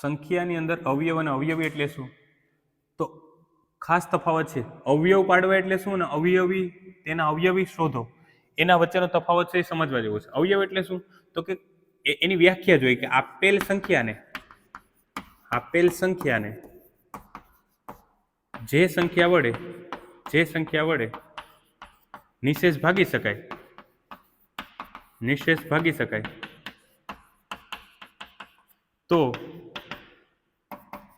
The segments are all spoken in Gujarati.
સંખ્યાની અંદર અવયવ અને અવયવી એટલે શું? તો ખાસ તફાવત છે, અવયવ પાડવા એટલે શું અને અવયવી તેના અવયવી શોધો. એના વચ્ચેનો તફાવત છે એ સમજવા જેવો છે. અવયવ એટલે શું? તો કે એની વ્યાખ્યા જોઈએ કે આપેલ સંખ્યાને આપેલ સંખ્યાને જે સંખ્યા વડે, જે સંખ્યા વડે નિશેષ ભાગી શકાય. નિશેષ ભાગી શકાય. તો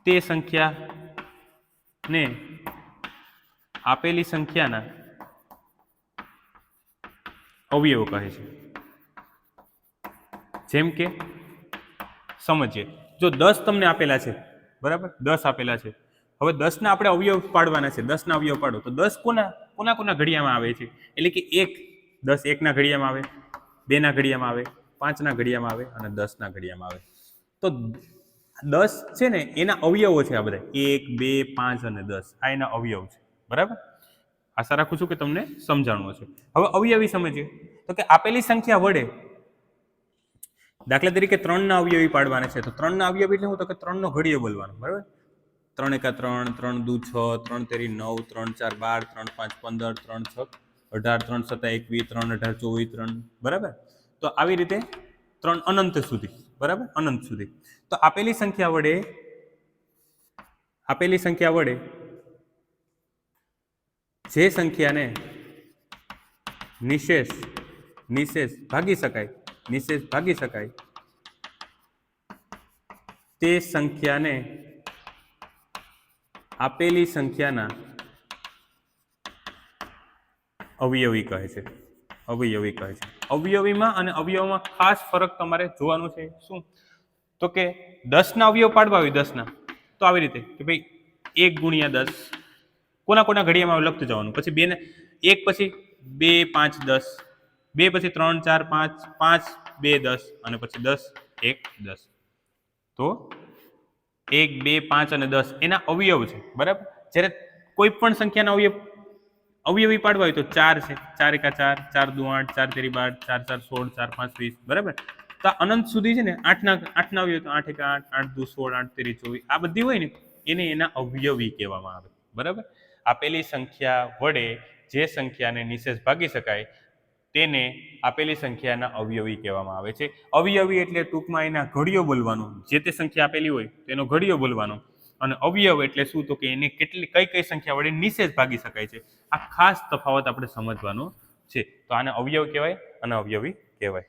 તે સંખ્યાને આપેલી સંખ્યાના અવયવ કહે છે. જેમ કે સમજીએ. જો દસ તમને આપેલા છે, બરાબર? દસ આપેલા છે. હવે દસના આપણે અવયવ પાડવાના છે. દસના અવયવ પાડો. તો દસ કોના કોના કોના ઘડિયામાં આવે છે? એટલે કે એક, દસ એકના ઘડિયામાં આવે, બેના ઘડિયામાં આવે, પાંચના ઘડિયામાં આવે અને દસના ઘડિયામાં આવે. તો દસ છે ને, એના અવયવો છે આ બધા. એક, બે, પાંચ અને દસ. આ એના અવયવ છે. બરાબર? આશા રાખું છું કે તમને સમજાણું હશે. હવે અવયવી સમજીએ. તો કે આપેલી સંખ્યા વડે દાખલા તરીકે ત્રણના અવયવી પાડવાના છે. તો ત્રણના અવયવી એટલે હું તો કે ત્રણનો ઘડીયો બોલવાનો. બરાબર? ત્રણ એકા ત્રણ ત્રણ દુ છ, ત્રણ તેરી નવ, ત્રણ ચાર બાર, ત્રણ પાંચ પંદર, ત્રણ છ, અઢાર, ત્રણ સત્તા એકવીસ, ત્રણ અઢાર ચોવીસ, ત્રણ. બરાબર? તો આવી રીતે ત્રણ અનંત સુધી. બરાબર? અનંત સુધી. તો આપેલી સંખ્યા વડે, આપેલી સંખ્યા વડે જે સંખ્યાને નિશેષ નિશેષ ભાગી શકાય, નિશેષ ભાગી શકાય, તે સંખ્યાને આપેલી સંખ્યાના અવયવી કહે છે. અવયવી કહે છે. અવયવીમાં અને અવયવમાં ખાસ ફરક તમારે જોવાનું છે શું? તો કે દસના અવયવ પાડવા હોય દસના, તો આવી રીતે કે ભાઈ એક ગુણ્યા દસ, કોના કોના ઘડિયામાં લખતું જવાનું? પછી બેને એક, પછી બે, પાંચ, દસ, બે, પછી ત્રણ, ચાર, પાંચ પાંચ, બે, દસ, અને પછી દસ, એક, દસ. તો એક, બે, પાંચ અને દસ એના અવયવ છે, બરાબર? જ્યારે કોઈ પણ સંખ્યાના અવયવ અવયવી પાડવા હોય તો ચાર છે. ચાર એકા ચાર ચાર દુ આઠ, ચાર તેરી બાર, ચાર ચાર સોળ, ચાર પાંચ વીસ, બરાબર? તો આ અનંત સુધી છે ને આઠના આઠના અવયવ તો આઠ એકા આઠ આઠ દુ સોળ, આઠ તેરી ચોવીસ, આ બધી હોય ને એને એના અવયવી કહેવામાં આવે, બરાબર? આપેલી સંખ્યા વડે જે સંખ્યાને નિશેષ ભાગી શકાય તેને આપેલી સંખ્યાના અવયવી કહેવામાં આવે છે. અવયવી એટલે ટૂંકમાં એના ઘડિયો બોલવાનું. જે તે સંખ્યા આપેલી હોય તેનો ઘડિયો બોલવાનો. અને અવયવ એટલે શું? તો કે એને કેટલી, કઈ કઈ સંખ્યા વડે નિશેષ ભાગી શકાય છે? આ ખાસ તફાવત આપણે સમજવાનો છે. તો આને અવયવ કહેવાય અને અવયવી કહેવાય.